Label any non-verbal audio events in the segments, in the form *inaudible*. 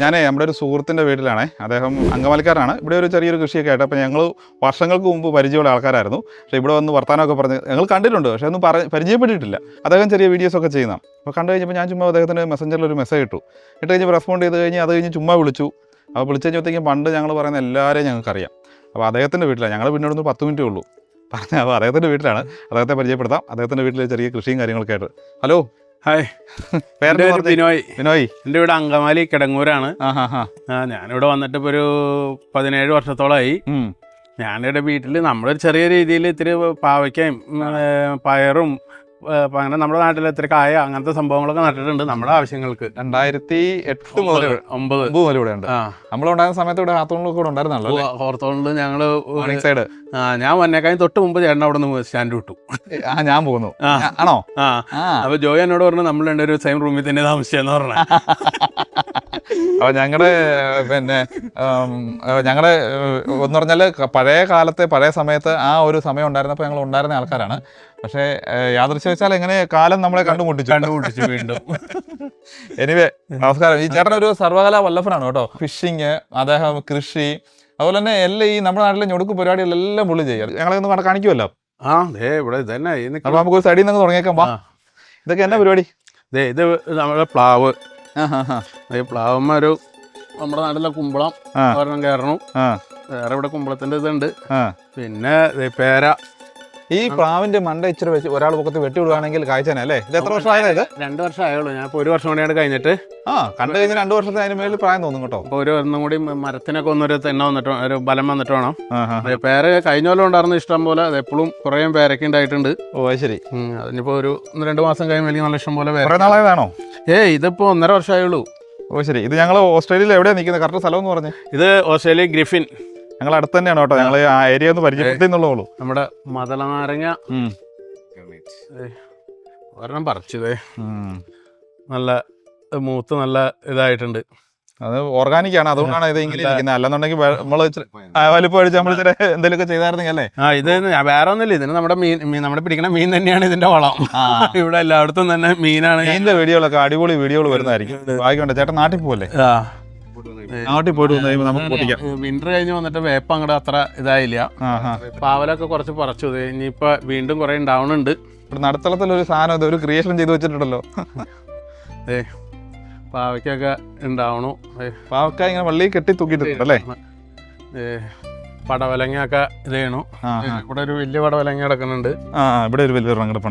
ഞാനേ നമ്മുടെ ഒരു സുഹൃത്തിന്റെ വീട്ടിലാണേ. അദ്ദേഹം അങ്കമാലിക്കാരാണ് ഇവിടെ ഒരു ചെറിയൊരു കൃഷിയൊക്കെ ആയിട്ട്. അപ്പോൾ ഞങ്ങൾ വർഷങ്ങൾക്ക് മുമ്പ് പരിചയമുള്ള ആൾക്കാരായിരുന്നു. പക്ഷേ ഇവിടെ വന്ന് വർത്താനമൊക്കെ പറഞ്ഞ് ഞങ്ങൾ കണ്ടിട്ടുണ്ട്. പക്ഷേ ഒന്നും പറ പരിചയപ്പെട്ടിട്ടില്ല. അദ്ദേഹം ചെറിയ വീഡിയോസ് ഒക്കെ ചെയ്യുന്ന അപ്പോൾ കണ്ടു കഴിഞ്ഞപ്പോൾ ഞാൻ ചുമ്മാ അദ്ദേഹത്തിന് മെസ്സഞ്ചറിൽ ഒരു മെസ്സേജ് ഇട്ടു ഇട്ട് കഴിഞ്ഞപ്പോൾ റെസ്പോണ്ട് ചെയ്ത് കഴിഞ്ഞ് അത് കഴിഞ്ഞ് ചുമ്മാ വിളിച്ചു. അപ്പോൾ വിളിച്ചു കഴിഞ്ഞപ്പോഴത്തേക്കും പണ്ട് ഞങ്ങൾ പറയുന്ന എല്ലാവരെയും ഞങ്ങൾക്കറിയാം. അപ്പോൾ അദ്ദേഹത്തിന്റെ വീട്ടിലാണ്. ഞങ്ങൾ പിന്നെ ഒന്ന് പത്ത് മിനിറ്റേ ഉള്ളൂ. പറഞ്ഞ അപ്പോൾ അദ്ദേഹത്തിന്റെ വീട്ടിലാണ്. അദ്ദേഹത്തെ പരിചയപ്പെടുത്താം. അദ്ദേഹത്തിന്റെ വീട്ടിൽ ചെറിയ കൃഷിയും കാര്യങ്ങളൊക്കെ ആയിട്ട്. ഹലോ? ഹായ്. *laughs* പേര് ബിനോയ്. വിനോയ് എന്റെ ഇവിടെ അങ്കമാലി കിടങ്ങൂരാണ്. ഞാനിവിടെ വന്നിട്ട് ഇപ്പോൾ ഒരു പതിനേഴ് വർഷത്തോളമായി. ഞാനിവിടെ വീട്ടിൽ നമ്മളൊരു ചെറിയ രീതിയിൽ ഇത്തിരി പാവയ്ക്കയും പയറും അങ്ങനെ നമ്മുടെ നാട്ടിൽ ഇത്ര കായ അങ്ങനത്തെ സംഭവങ്ങളൊക്കെ നട്ടിട്ടുണ്ട് നമ്മുടെ ആവശ്യങ്ങൾക്ക്. രണ്ടായിരത്തി എട്ട് മുതൽ ഒമ്പത്. മുതൽ ഇവിടെ ഉണ്ട് ആ നമ്മളുണ്ടായിരുന്ന സമയത്ത് ഇവിടെ ഹാത്തോണിൽ കൂടെ ഉണ്ടായിരുന്നല്ലോ? ഹോർത്തോണിൽ ഞങ്ങൾ സൈഡ് ആ ഞാൻ വന്നേക്കാളും തൊട്ട് മുമ്പ് ചേട്ടൻ അവിടെ നിന്ന് സ്റ്റാൻഡ് വിട്ടു. ആ ഞാൻ പോകുന്നു. ആണോ? അപ്പൊ ജോയി എന്നോട് പറഞ്ഞു നമ്മൾ രണ്ടുപേരും സെയിം റൂമിൽ തന്നെ താമസിച്ചെന്ന് പറഞ്ഞു. *laughs* അപ്പൊ ഞങ്ങളുടെ പിന്നെ ഞങ്ങളുടെ എന്ന് പറഞ്ഞാൽ പഴയ കാലത്തെ പഴയ സമയത്ത് ആ ഒരു സമയം ഉണ്ടായിരുന്നപ്പോൾ ഞങ്ങൾ ഉണ്ടായിരുന്ന ആൾക്കാരാണ്. പക്ഷേ യാദൃശ്യം വെച്ചാൽ എങ്ങനെ കാലം നമ്മളെ കണ്ടുമുട്ടിച്ചു. കണ്ടുപിടിച്ചു വീണ്ടും. എനിവേ നമസ്കാരം. ഈ ചേട്ടൻ ഒരു സർവകലാ വല്ലഭനാണ് കേട്ടോ. ഫിഷിങ് അദ്ദേഹം കൃഷി അതുപോലെ തന്നെ എല്ലാം ഈ നമ്മുടെ നാട്ടിലെ ഞൊടുക്ക് പരിപാടികളെല്ലാം പുള്ളി ചെയ്യാം. ഞങ്ങളെ ഒന്ന് കാണിക്കുമല്ലോ ആ ദേ ഇവിടെ തന്നെ. നമുക്ക് ഒരു സൈഡിൽ നിന്ന് തുടങ്ങിയേക്കാം. വാ. ഇതൊക്കെ എന്നാ പരിപാടി? ദേ ഇത് നമ്മുടെ പ്ലാവ്. ഈ പ്ലാവുമ്മ ഒരു നമ്മുടെ നാട്ടിലെ കുമ്പളം. ഒരെണ്ണം കയറണം. വേറെ ഇവിടെ കുമ്പളത്തിന്റെ ഇതുണ്ട്. പിന്നെ പേര. ഈ പ്രാവിന്റെ മണ്ട ഇച്ചിരി വെച്ച് ഒരാൾ പൊക്കത്ത് വെട്ടി വിടുവാണെങ്കിൽ കായ്ച്ചനെ അല്ലേ? ഇത് എത്ര വർഷം ആയത് രണ്ടു വർഷം ആയുള്ളൂ ഞാൻ ഇപ്പോൾ ഒരു വർഷം കൂടിയാണ് കഴിഞ്ഞിട്ട്. ആ കണ്ടു കഴിഞ്ഞ രണ്ടു വർഷത്തെ അതിന് മേളിൽ പ്രായം തോന്നും കേട്ടോ. അപ്പോൾ ഒരു ഒന്നും കൂടി മരത്തിനൊക്കെ ഒന്നൊരു തെണ്ണ വന്നിട്ട് ഒരു ബലം വന്നിട്ട് വേണം. പേര് കഴിഞ്ഞ പോലെ ഉണ്ടായിരുന്ന ഇഷ്ടം പോലെ അത് എപ്പോഴും കുറേ പേരൊക്കെ ഉണ്ടായിട്ടുണ്ട്. ഓ ശരി. അതിനിപ്പോ അതിനിപ്പോൾ ഒരു ഒന്ന് രണ്ട് മാസം കഴിയുമ്പോൾ നല്ല ഇഷ്ടം പോലെ നാളായതാണോ ഏയ് ഇതിപ്പോൾ ഒന്നര വർഷമായുള്ളൂ. ഓ ശരി. ഇത് ഞങ്ങൾ ഓസ്ട്രേലിയയിൽ എവിടെയാണ് നിൽക്കുന്നത് കറക്റ്റ് സ്ഥലം എന്ന് പറഞ്ഞു. ഇത് ഓസ്ട്രേലിയ ഗ്രിഫിൻ. ഞങ്ങൾ അടുത്ത് തന്നെയാണ് കേട്ടോ. ഞങ്ങൾ ആ ഏരിയ ഒന്ന് പരിചയപ്പെടുത്തിന്നുള്ളൂ നമ്മുടെ മതള നാരങ്ങ ഒരെണ്ണം പറിച്ചതേ നല്ല മൂത്ത് നല്ല ഇതായിട്ടുണ്ട്. അത് ഓർഗാനിക് ആണ്. അതുകൊണ്ടാണ് ഇത് ഇങ്ങനെ അല്ലെന്നുണ്ടെങ്കിൽ നമ്മൾ വലിപ്പം അടിച്ച് നമ്മൾ ഇച്ചിരി എന്തെങ്കിലുമൊക്കെ ചെയ്തായിരുന്നെങ്കിൽ അല്ലേ? ആ ഇത് വേറെ ഒന്നുമില്ല. ഇതിന് നമ്മുടെ മീൻ നമ്മുടെ പിടിക്കുന്ന മീൻ തന്നെയാണ് ഇതിന്റെ വളം. ഇവിടെ എല്ലായിടത്തും തന്നെ മീനാണ്. മീനിന്റെ വീഡിയോകളൊക്കെ അടിപൊളി വീഡിയോകൾ വരുന്നതായിരിക്കും. ഭാഗ്യമുണ്ട്. ചേട്ടൻ നാട്ടിൽ പോകല്ലേ ആ. നാട്ടിൽ പോയിട്ട് വന്നു കഴിയുമ്പോൾ നമുക്ക് പൊട്ടിക്കാം. വിന്റർ കഴിഞ്ഞ് വന്നിട്ട് വേപ്പ അങ്ങോട്ട് അത്ര ഇതായില്ല. പാവലൊക്കെ കുറച്ച് പറിച്ചു ഇനിയിപ്പോ വീണ്ടും കുറെ ഉണ്ടാവണുണ്ട്. ഇവിടെ നടുത്തളത്തിൽ ഒരു സാധനം ഒരു ക്രിയേഷൻ ചെയ്തു വെച്ചിട്ടുണ്ടല്ലോ. ഏ പാവയ്ക്കൊക്കെ ഉണ്ടാവണു. പാവക്ക ഇങ്ങനെ വള്ളി കെട്ടി തൂക്കിയിട്ടുണ്ട് അല്ലേ? ഏ, പടവലങ്ങയൊക്കെ ഇത് ചെയ്യണു ഇവിടെ ഒരു വലിയ പടവലങ്ങ കിടക്കുന്നുണ്ട്. ആ ഇവിടെ ഒരു വലിയ റങ്ങടെ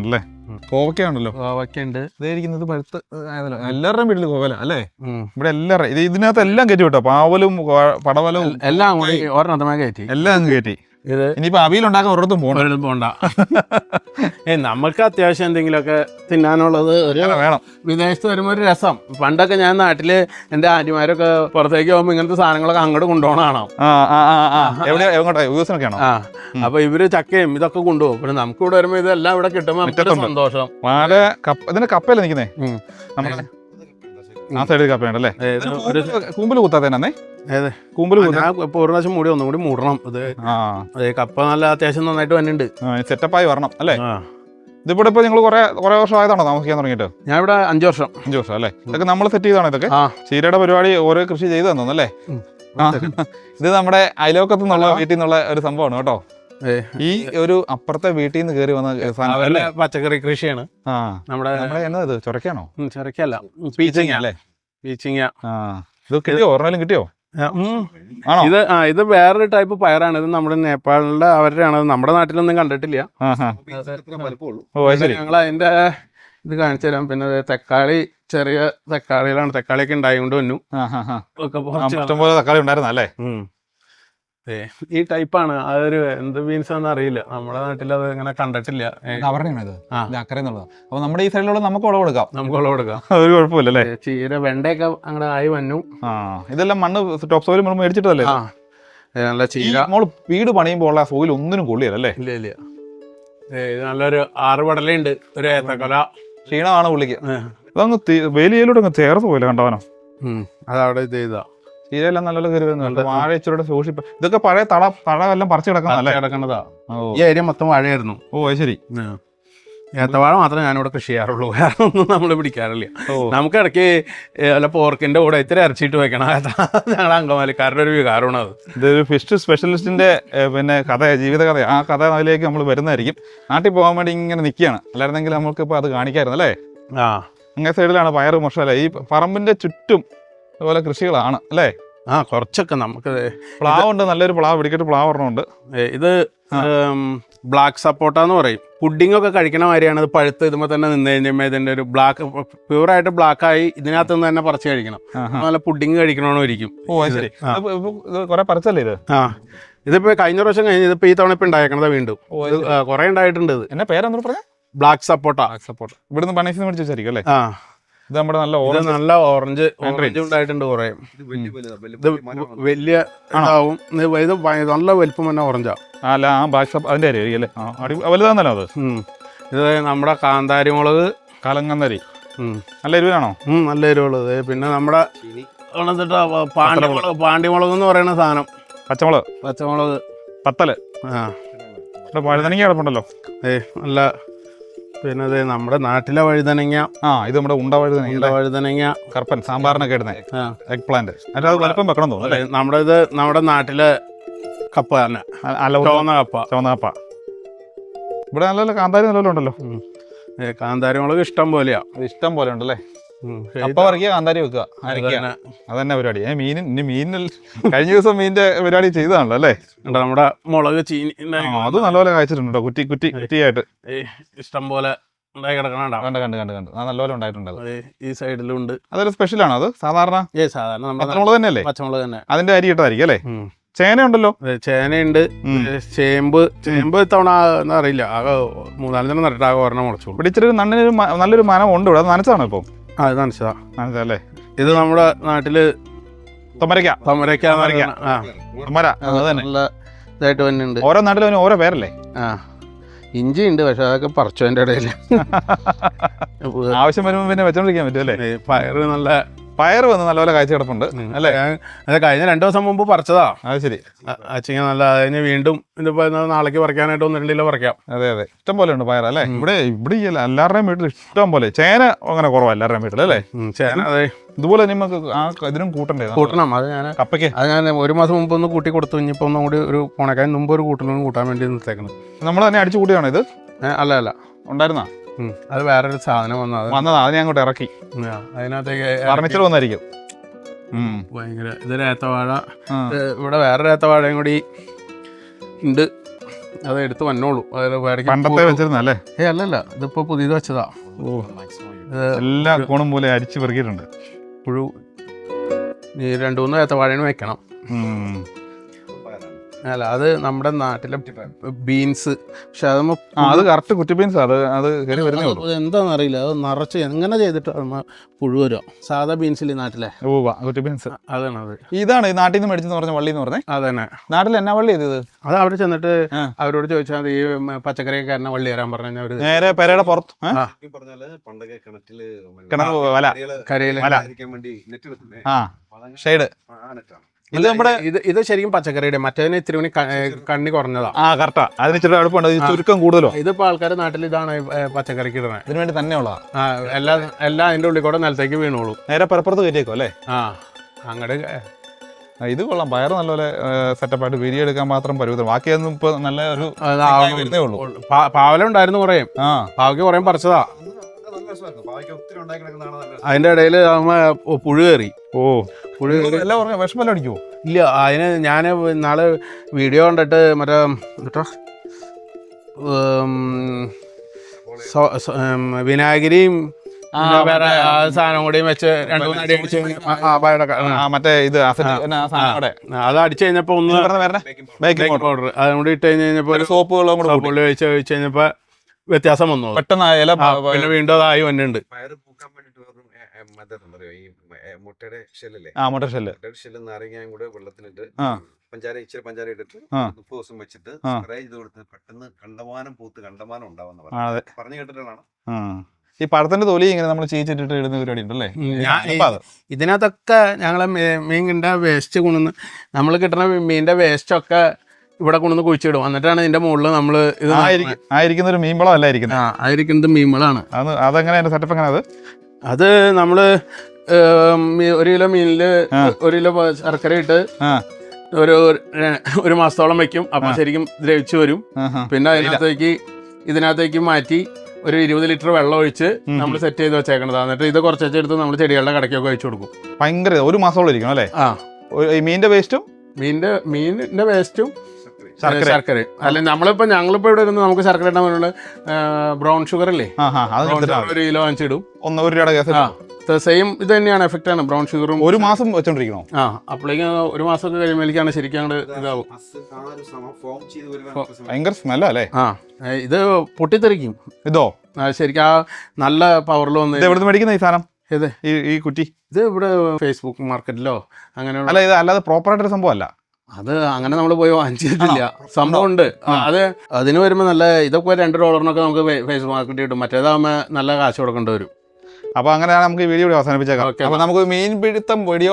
ഫണ്ടല്ലേ കോവക്കുണ്ട് ഇതായിരിക്കുന്നത് പഴുത്ത് ആയതല്ലോ. എല്ലാവരുടെയും വീട്ടിൽ കോവല അല്ലേ. ഇവിടെ എല്ലാവരുടെ ഇത് ഇതിനകത്ത് എല്ലാം കയറ്റി വിട്ടോ പാവലും പടവലും എല്ലാം ഒരെണ്ണത്തമേ കയറ്റി. എല്ലാം അങ്ങ് കയറ്റി. ഇത് ഇനിയിപ്പോ അവിയിലുണ്ടാക്കാൻ ഒരിടത്തും പോകണം ഒരിടത്തും പോണ്ട. ഏ നമുക്ക് അത്യാവശ്യം എന്തെങ്കിലുമൊക്കെ തിന്നാനുള്ളത് ഒരു വേണം വിദേശത്ത് വരുമ്പോൾ ഒരു രസം. പണ്ടൊക്കെ ഞാൻ നാട്ടിൽ എന്റെ ആന്റിമാരൊക്കെ പുറത്തേക്ക് പോകുമ്പോൾ ഇങ്ങനത്തെ സാധനങ്ങളൊക്കെ അങ്ങോട്ട് കൊണ്ടുപോകണം ആ ആ ആ ആ. എവിടെ എങ്ങോട്ടാ? യു എസിനൊക്കെ ആണോ ആ അപ്പൊ ഇവർ ചക്കയും ഇതൊക്കെ കൊണ്ടുപോകും. പിന്നെ നമുക്ക് ഇവിടെ വരുമ്പോൾ ഇതെല്ലാം ഇവിടെ കിട്ടുമ്പോൾ സന്തോഷം. കപ്പ ഇതിന്റെ കപ്പയല്ലേ നിൽക്കുന്നേ ആ സൈഡിൽ കപ്പയുണ്ടല്ലേ ഏ, കൂമ്പൽ കുത്താത്തേനെ ഞാൻ ഇപ്പൊ ഒരു പ്രാവശ്യം മൂടി ഒന്നും കൂടി മൂടണം. ഇത് ആ. അതെ കപ്പ നല്ല അത്യാവശ്യം നന്നായിട്ട് വന്നിട്ടുണ്ട്. സെറ്റപ്പായി വരണം അല്ലേ. ഇതിവിടെ ഇപ്പൊ നിങ്ങൾ കുറെ കുറെ വർഷമായതാണോ താമസിക്കാൻ തുടങ്ങിയിട്ട്? ഞാൻ ഇവിടെ അഞ്ചു വർഷം. അഞ്ചു വർഷം അല്ലേ? ഇതൊക്കെ നമ്മൾ സെറ്റ് ചെയ്താണ് ഇതൊക്കെ? ചീരയുടെ പരിപാടി ഓരോ കൃഷി ചെയ്തു തന്നു അല്ലേ ഇത് നമ്മുടെ അയലോക്കത്ത് നിന്നുള്ള വീട്ടിൽ നിന്നുള്ള ഒരു സംഭവമാണ് കേട്ടോ. ഈ ഒരു അപ്പുറത്തെ വീട്ടിൽ നിന്ന് കയറി വന്ന പച്ചക്കറി കൃഷിയാണ്. ആ. നമ്മുടെ നമ്മുടെ എന്നാ ഇത് ചൊരക്കാണോ ചൊരക്കല്ല പീച്ചിങ്ങ. അല്ലേ? പീച്ചിങ്ങ. ആ. ഇത് കിട്ടിയോ? ഒരെണ്ണം കിട്ടിയോ? ഇത് ആ ഇത് വേറൊരു ടൈപ്പ് പയറാണ്. ഇത് നമ്മുടെ നേപ്പാളിലെ അവരുടെയാണ്. നമ്മുടെ നാട്ടിലൊന്നും കണ്ടിട്ടില്ല. ഞങ്ങൾ അതിന്റെ ഇത് കാണിച്ചു തരാം. പിന്നെ തക്കാളി ചെറിയ തക്കാളികളാണ്. തക്കാളിയൊക്കെ വന്നു. ആ ആ ഒക്കെ ഇഷ്ടംപോലെ തക്കാളി ഉണ്ടായിരുന്ന ദേ, ഈ ടൈപ്പാണ്. അതൊരു എന്ത് ബീൻസ് ആണെന്ന് അറിയില്ല. നമ്മുടെ നാട്ടിൽ അത് ഇങ്ങനെ കണ്ടിട്ടില്ല. ഏ. എന്നുള്ളത്. അപ്പൊ നമ്മുടെ ഈ സൈഡിലുള്ള നമുക്ക് ഉളവ് കൊടുക്കാം നമുക്ക് ഉള കൊടുക്കാം അതൊരു *laughs* കുഴപ്പമില്ല അല്ലേ ചീര വെണ്ടയൊക്കെ അങ്ങനെ ആയി വന്നു. ആ ഇതെല്ലാം മണ്ണ് ടോപ്പ് സോയിൽ നമ്മൾ മേടിച്ചിട്ടല്ലേ നല്ല ചീര. നമ്മൾ വീട് പണിയുമ്പോൾ ഉള്ള സോയിൽ ഒന്നിനും കൊള്ളിയല്ല അല്ലേ ഇല്ല. ഇല്ല ഇത് നല്ലൊരു ആറ് പടലുണ്ട് ഒരു ഏത്തക്കൊല. ക്ഷീണമാണ് പുള്ളിക്ക്. ഏ, അതങ്ങ് വേലിയിലൂടെ അങ്ങ് ചേർത്ത് പോയില്ല കണ്ടവനോ. അതവിടെ ഇത് ചെയ്താ. ചീരയെല്ലാം നല്ലൊരു കയറി വരുന്നുണ്ട് വാഴ ഇച്ചിരി സൂക്ഷിപ്പ്. ഇതൊക്കെ പഴയ തട തട എല്ലാം പറിച്ചു കിടക്കുന്നല്ലേ കിടക്കണതാ. ഈ ഏരിയ മൊത്തം വാഴയായിരുന്നു. ഓ ശരി. ഏത്തവാഴ മാത്രമേ ഞാനിവിടെ കൃഷി ചെയ്യാറുള്ളൂ. വേറെ ഒന്നും നമ്മൾ പിടിക്കാറില്ല നമുക്ക് ഇടയ്ക്ക് വല്ല പോർക്കിന്റെ കൂടെ ഇത്തിരി ഇറച്ചിട്ട് വെക്കണം. ഞങ്ങളുടെ അങ്കമാലിക്കാരുടെ ഒരു വികാരമാണ് അത്. ഇതൊരു ഫിഷ് സ്പെഷ്യലിസ്റ്റിന്റെ പിന്നെ കഥ ജീവിത കഥ. ആ കഥ അതിലേക്ക് നമ്മൾ വരുന്നതായിരിക്കും. നാട്ടിൽ പോകാൻ വേണ്ടി ഇങ്ങനെ നിൽക്കുകയാണ് അല്ലായിരുന്നെങ്കിൽ നമുക്ക് ഇപ്പോൾ അത് കാണിക്കായിരുന്നു അല്ലേ? ആ. അങ്ങനെ സൈഡിലാണ് പയറ് മുഷല ഈ പറമ്പിന്റെ ചുറ്റും അതുപോലെ കൃഷികളാണ് അല്ലേ? ആ കുറച്ചൊക്കെ നമുക്ക് പ്ലാവ് ഉണ്ട് നല്ലൊരു പ്ലാവ് പിടിക്കട്ട് പ്ലാവ് ഒരെണ്ണമുണ്ട്. ഇത് ബ്ലാക്ക് സപ്പോട്ട എന്ന് പറയും. പുഡിംഗ് ഒക്കെ കഴിക്കണ മാതിരിയാണ് ഇത് പഴുത്ത് ഇതുമ്പോൾ തന്നെ നിന്ന് കഴിഞ്ഞാൽ ഇതിന്റെ ഒരു ബ്ലാക്ക് പ്യൂറായിട്ട് ബ്ലാക്ക് ആയി ഇതിനകത്ത് നിന്ന് തന്നെ പറിച്ച് കഴിക്കണം. നല്ല പുഡിംഗ് കഴിക്കണമെന്ന് ഇരിക്കും. ഓ ശരി. കുറെ പറിച്ചല്ലേ ഇത്? ആ. ഇതിപ്പോ കഴിഞ്ഞ പ്രാവശ്യം കഴിഞ്ഞ് ഇതിപ്പോ ഈ തവണ ഇപ്പൊ ഉണ്ടായേക്കണത് വീണ്ടും. കുറെ ഉണ്ടായിട്ടുണ്ട് എന്നെ പേരെന്താ പറഞ്ഞ? ബ്ലാക്ക് സപ്പോട്ട സപ്പോർട്ട് ഇവിടുന്ന് പണീസിന് മേടിച്ചു വെച്ചായിരിക്കും അല്ലേ? ആ. ഇത് നമ്മുടെ നല്ല ഇത് ഓറഞ്ച് നല്ല ഓറഞ്ച് ഓറഞ്ച് ഉണ്ടായിട്ടുണ്ട് കുറേ. ഇത് വലിയ ഇതാവും. ഇത് ഇത് ഭയ- നല്ല വലിപ്പം തന്നെ ഓറഞ്ചാ ആ, അല്ല ആ ഭാഷ അതിന്റെ അരി അല്ലേ? ആ അടി വലുതാന്നല്ലോ അത്. ഉം. ഇത് നമ്മുടെ കാന്താരി മുളക് കലങ്ങന്നരി. ഉം. നല്ല എരിവിലാണോ? ഉം, നല്ല എരിവുള്ളത്. പിന്നെ നമ്മുടെ ചീനി. ഉണർന്നിട്ട് പാണ്ടിമുളക് പാണ്ടിമുളക് എന്ന് പറയുന്ന സാധനം. പച്ചമുളക്. പച്ചമുളക്. പത്തൽ. ആ. ഇവിടെ വഴുതനങ്ങ കിടപ്പുണ്ടല്ലോ. ഏ നല്ല പിന്നെ അതെ നമ്മുടെ നാട്ടിലെ വഴുതനങ്ങ. ആ ഇത് നമ്മുടെ ഉണ്ട വഴുതനങ്ങ വഴുതനങ്ങ. കർപ്പൻ സാമ്പാറിനൊക്കെ ഇടുന്നത്. എഗ് പ്ലാന്റ് വലപ്പം അത് വലുപ്പം വെക്കണം തോന്നുന്നു നമ്മുടെ ഇത് നമ്മുടെ നാട്ടിലെ കപ്പ തന്നെ. ചോന്ന ചുവന്ന കപ്പ. ചുവന്ന കപ്പ. ഇവിടെ നല്ല കാന്താരി നല്ല ഉണ്ടല്ലോ. കാന്താരി മുളക് ഇഷ്ടം പോലെയാ. ഇഷ്ടം പോലെ ഉണ്ടല്ലേ. കപ്പ പറിക്കുക കാന്താരി വെക്കുക. അരക്കുക തന്നെ. അതന്നെ പരിപാടി. ഏ മീൻ ഇനി മീനിൽ കഴിഞ്ഞ ദിവസം മീനിന്റെ പരിപാടി ചെയ്തതാണല്ലോ അല്ലേ? നമ്മുടെ മുളക് ചീനി അത് നല്ലപോലെ കഴിച്ചിട്ടുണ്ട് കേട്ടോ കുറ്റി കുറ്റി കുറ്റിയായിട്ട്. ഇഷ്ടം പോലെ കണ്ട്? കണ്ട് കണ്ട് കണ്ട് നല്ലപോലെ ഉണ്ടായിട്ടുണ്ട് ഈ സൈഡിലും ഉണ്ട്. അതൊരു സ്പെഷ്യലാണോ അത്? സാധാരണ? ഏ സാധാരണ പച്ചമുളക് തന്നെയല്ലേ? പച്ചമുളക് തന്നെ. അതിന്റെ അരി ഇട്ടതായിരിക്കും അല്ലേ? ഉം. ചേന ഉണ്ടല്ലോ ഏ, ചേനയുണ്ട്. ചേമ്പ് ചേമ്പ് ഇത്തവണ എന്താ അറിയില്ല. ആകെ മൂന്നാൽ ദിനം നട്ടിട്ട് ആകെ ഒരെണ്ണം മുളച്ചു ഒരു നന്നിനൊരു നല്ലൊരു മനം ഉണ്ട് ഇവിടെ. അത് നനച്ചാണോ ഇപ്പം? ആ ഇത് നനച്ചതാ. നനച്ചല്ലേ ഇത് നമ്മുടെ നാട്ടിൽ തമരക്ക തമരക്ക തമരയ്ക്ക. ആ. തൊമര അത് തന്നെ. നല്ല ഇതായിട്ട് തന്നെ ഉണ്ട് ഓരോ നാട്ടിലും അതിന് ഓരോ പേരല്ലേ? ആ. ഇഞ്ചി ഉണ്ട് പക്ഷെ അതൊക്കെ പറിച്ചു അതിന്റെ ഇടയിൽ. *laughs* ആവശ്യം വരുമ്പോൾ പിന്നെ വെച്ചോണ്ടിരിക്കാൻ പറ്റും അല്ലേ? പയറ് നല്ല പയർ വന്ന് നല്ലപോലെ കാഴ്ച കിടപ്പുണ്ട് അല്ലേ? അത് കഴിഞ്ഞ രണ്ട് ദിവസം മുമ്പ് പറിച്ചതാ. അത് ശരി. അച്ഛനെ നല്ല അതിന് വീണ്ടും ഇതിപ്പോ നാളേക്ക് പറിക്കാനായിട്ട് ഒന്ന് രണ്ടിലോ പറിക്കാം. അതെ അതെ. ഇഷ്ടം പോലെ ഉണ്ട് പയർ അല്ലേ? ഇവിടെ ഇവിടെ എല്ലാവരുടെയും വീട്ടിൽ ഇഷ്ടം പോലെ. ചേന അങ്ങനെ കുറവാ എല്ലാവരുടെയും വീട്ടിൽ അല്ലേ? ചേന അതെ. ഇതുപോലെ നമുക്ക് ആ ഇതിനും കൂട്ടണ്ടേ? കൂട്ടണം. അത് ഞാൻ കപ്പയ്ക്ക്? അത് ഞാൻ ഒരു മാസം മുമ്പ് ഒന്ന് കൂട്ടി കൊടുത്തു. ഇനിയിപ്പോൾ ഒന്നും കൂടി ഒരു പോണക്കാൻ മുമ്പ് ഒരു കൂട്ടലും കൂട്ടാൻ വേണ്ടി നിർത്തേക്കണം നമ്മൾ തന്നെ അടിച്ചു കൂട്ടിയാണോ ഇത്? അല്ല അല്ല. ഉണ്ടായിരുന്നാ? അത് വേറൊരു സാധനം വന്നത് വന്നതാ അത് ഞാൻ അങ്ങോട്ട് ഇറക്കി. അതിനകത്തേക്ക് ഫർണിച്ചർ വന്നായിരിക്കും. ഭയങ്കര ഇതൊരു ഏത്തവാഴ ഇവിടെ വേറൊരു ഏത്തവാഴയും കൂടി ഉണ്ട്. അത് എടുത്ത് വന്നോളൂ. പണ്ടത്തെ വെച്ചിരുന്നല്ലേ ഏ അല്ലല്ല ഇതിപ്പോ പുതിയത് വെച്ചതാ. ഓ. എല്ലാ കോണും പോലെ അരിച്ചു പെറുക്കിയിട്ടുണ്ട്. പുഴു ഈ രണ്ടു മൂന്ന് ഏത്തവാഴയാണ് വെക്കണം. അല്ല അത് നമ്മുടെ നാട്ടിലെ ബീൻസ്. പക്ഷെ അത് ആ അത് കറക്റ്റ് കുറ്റി ബീൻസ്. അത് അത് കയറി വരുന്നേ ഉള്ളൂ. എന്താണെന്ന് അറിയില്ല അത് നിറച്ച് എങ്ങനെ ചെയ്തിട്ട് അതുമ്മ പുഴു ബീൻസ് സാധാ ബീൻസിൽ നാട്ടിലെ? കുറ്റി ബീൻസ്. അതാണ് അത്. ഇതാണ് ഈ നാട്ടിൽ നിന്ന് മേടിച്ചെന്ന് പറഞ്ഞ വള്ളി എന്ന് പറഞ്ഞേ? അതന്നെ. നാട്ടിൽ എന്നാ വള്ളി ചെയ്തത് അത് അവിടെ ചെന്നിട്ട് അവരോട് ചോദിച്ചാൽ ഈ പച്ചക്കറിയൊക്കെ എന്നാ വള്ളി തരാൻ പറഞ്ഞു അവർ നേരെ പെരയുടെ പുറത്ത് പണ്ടൊക്കെ കിണറ്റിൽ കിണർ വല. അതങ്ങനെ ഷെയ്ഡ്. ആ നെറ്റാണ്. ഇത് നമ്മുടെ ഇത് ഇത് ശരിക്കും പച്ചക്കറിയുടെ മറ്റേതിന് ഇത്തിരി കൂടി കണ്ണി കുറഞ്ഞതാ. ആ കറക്റ്റാ. അതിന് ഇച്ചിരി അടുപ്പുണ്ട് ഇത് ചുരുക്കം കൂടുതലോ? ഇതിപ്പോ ആൾക്കാർ നാട്ടിൽ ഇതാണ് പച്ചക്കറിക്ക് ഇടുന്നത് ഇതിന് വേണ്ടി തന്നെ ഉള്ളതാ ആ എല്ലാ എല്ലാം അതിന്റെ ഉള്ളിൽ കൂടെ നിലത്തേക്ക് വീണോളൂ. നേരെ പരപ്പുറത്ത് കയറ്റിയേക്കോ അല്ലേ? ആ അങ്ങോട്ട് ഇത് കൊള്ളാം. പയർ നല്ലപോലെ സെറ്റപ്പായിട്ട് വിരി എടുക്കാൻ മാത്രം പരുവത്തിൽ ബാക്കിയൊന്നും ഇപ്പൊ നല്ല ഒരു പാവലുണ്ടായിരുന്നു ഉള്ളൂ. പാവല ഉണ്ടായിരുന്നു കുറേ. ആ. പാവയ്ക്ക് കുറേ പറിച്ചതാ. അതിന്റെ ഇടയിൽ പുഴു കയറി. ഓ. പുഴു കയറി. എല്ലാം പറഞ്ഞ വിഷമല്ല അടിക്കുമോ ഇല്ല അതിന് ഞാൻ നാളെ വീഡിയോ കണ്ടിട്ട് മറ്റേ കേട്ടോ വിനാഗിരിയും വേറെ സാധനം കൂടിയും വെച്ച് രണ്ട് മൂന്ന് അടി അടിച്ച് മറ്റേ ഇത് അത് അടിച്ചു കഴിഞ്ഞപ്പോ ഒന്ന് ബേക്കിംഗ് പൗഡർ അതും കൂടി ഇട്ട് കഴിഞ്ഞപ്പോ ഒരു സോപ്പുകളും കൂടെ ഒഴിച്ച് ഒഴിച്ച് കഴിഞ്ഞപ്പോ വ്യത്യാസം വന്നു. പെട്ടെന്ന് ഇല പിന്നെ വീണ്ടും അതായി വന്നിട്ടുണ്ട് പൂക്കാൻ വേണ്ടിട്ട് ഉണ്ടല്ലോ ഈ മുട്ടയുടെ ഷെല്ലല്ലേ? ആ മുട്ട ഷെല്ല്. മുട്ടയുടെ ഷെല്ല് നാരങ്ങയും കൂടെ വെള്ളത്തിലിട്ട് പഞ്ചാര ഇച്ചിരി പഞ്ചാര ഇട്ടിട്ട്. മുപ്പത് ദിവസം വെച്ചിട്ട്. സ്പ്രേ ചെയ്ത് കൊടുത്ത് പെട്ടെന്ന് കണ്ടമാനം പൂത്ത് കണ്ടമാനം ഉണ്ടാവുന്ന പറഞ്ഞു. പറഞ്ഞു കേട്ടിട്ടാണ് ആ. ഈ പഴത്തിന്റെ തൊലി ഇങ്ങനെ നമ്മൾ ചീച്ചിട്ടിട്ട് ഇടുന്ന പരിപാടി ഉണ്ടല്ലേ? ഇതിനകത്തൊക്കെ ഞങ്ങളെ മീൻ കിണ്ട വേസ്റ്റ് കൊണ്ടുവന്ന് നമ്മൾ കിട്ടുന്ന മീനിന്റെ വേസ്റ്റ് ഒക്കെ ഇവിടെ കൊണ്ടുവന്ന് കുഴിച്ചിടും. എന്നിട്ടാണ് ഇതിന്റെ മുകളിൽ നമ്മൾ ഇത് ആയിരിക്കുന്ന ഒരു മീൻവളം അല്ല ഇരിക്കുന്നത് ആ ആയിരിക്കുന്നത് അത് അതെങ്ങനെ സെറ്റപ്പ് എങ്ങനെ അത്? അത് നമ്മൾ ഒരു കിലോ മീനിൽ ഒരു കിലോ ശർക്കര ഇട്ട് ഒരു ഒരു മാസത്തോളം വെക്കും. അപ്പൊ ശരിക്കും ദ്രവിച്ചു വരും. പിന്നെ അതിനകത്തേക്ക് ഇതിനകത്തേക്ക് മാറ്റി ഒരു ഇരുപത് ലിറ്റർ വെള്ളം ഒഴിച്ച് നമ്മൾ സെറ്റ് ചെയ്ത് വെച്ചേക്കണത് എന്നിട്ട് ഇത് കുറച്ച് എടുത്ത് നമ്മൾ ചെടികളുടെ കടക്കൊക്കെ ഒഴിച്ചു കൊടുക്കും. ഭയങ്കര ഒരു മാസത്തോളം ഇരിക്കണം അല്ലേ? ആ. മീനിന്റെ വേസ്റ്റും മീനിന്റെ മീനിന്റെ വേസ്റ്റും ശർക്കര. ശർക്കര. അല്ല നമ്മളിപ്പോ ഞങ്ങളിപ്പോ ഇവിടെ ഇരുന്ന് നമുക്ക് ശർക്കര ഇടാൻ വേണ്ടി ബ്രൗൺ ഷുഗർ അല്ലേ ഒരു കിലോ വാങ്ങിച്ചിടും. ഒന്ന് ഒരു രൂപയുടെ കേസ് ആ സെയിം ഇത് തന്നെയാണ് എഫക്റ്റ് ആണ് ബ്രൗൺ ഷുഗറും ഒരു മാസം വെച്ചോണ്ടിരിക്കണോ? ആ അപ്പോഴേക്കും ഒരു മാസം ഒക്കെ കഴിയുമ്പോഴേക്കാണ് ശരിക്കും അങ്ങോട്ട് ഇതാവും. ഭയങ്കര സ്മെല്ല അല്ലേ? ആ ഇത് പൊട്ടിത്തെറിക്കും. ഇതോ? ശരിക്കും ആ നല്ല പവറിൽ വന്ന് എവിടെ മേടിക്കുന്ന ഈ സാധനം? ഇത് ഈ കുട്ടി കുറ്റി? ഇത് ഇവിടെ ഫേസ്ബുക്ക് മാർക്കറ്റിലോ അങ്ങനെയുള്ള അല്ല ഇത് അല്ലാതെ പ്രോപ്പറായിട്ടൊരു സംഭവം അല്ല. അത് അങ്ങനെ നമ്മൾ പോയി വാങ്ങിച്ചിട്ടില്ല. സംഭവം ഉണ്ട്. അത് അതിന് വരുമ്പോൾ നല്ല ഇതൊക്കെ രണ്ട് ഡോളറിനൊക്കെ നമുക്ക് ഫേസ് മാർക്കറ്റ് കിട്ടും. മറ്റേതാകുമ്പോൾ നല്ല കാശ് കൊടുക്കേണ്ടി വരും. അപ്പൊ അങ്ങനെയാണ് നമുക്ക് ഈ വീഡിയോ ഇവിടെ അവസാനിപ്പിച്ചേക്കാം. അപ്പൊ നമുക്ക് മീൻ പിടുത്തം വീഡിയോ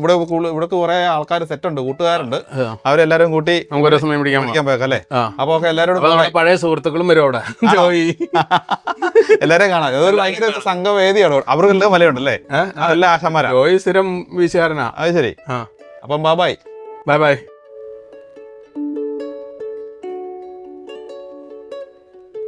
ഇവിടെ ഇവിടെ കുറെ ആൾക്കാർ സെറ്റ് ഉണ്ട് കൂട്ടുകാരുണ്ട്. അവരെല്ലാരും കൂട്ടി നമുക്ക് ഒരേ സമയം പിടിക്കാൻ പിടിക്കാൻ പോയേക്കാം അല്ലേ? അപ്പൊ ഒക്കെ എല്ലാരോടും പഴയ സുഹൃത്തുക്കളും വരും അവിടെ. *laughs* *laughs* എല്ലാരെയും കാണാം. അതൊരു ഭയങ്കര സംഘവേദിയാണ്. അവർക്കെല്ലാം മലയുണ്ടല്ലേ അല്ലേ? അതെല്ലാം ആശാന്മാരാ. ജോയി സ്ഥിരം വീശുകാരനാ. അത് ശരി. ആ. അപ്പം ബാബായ് ബൈ ബൈ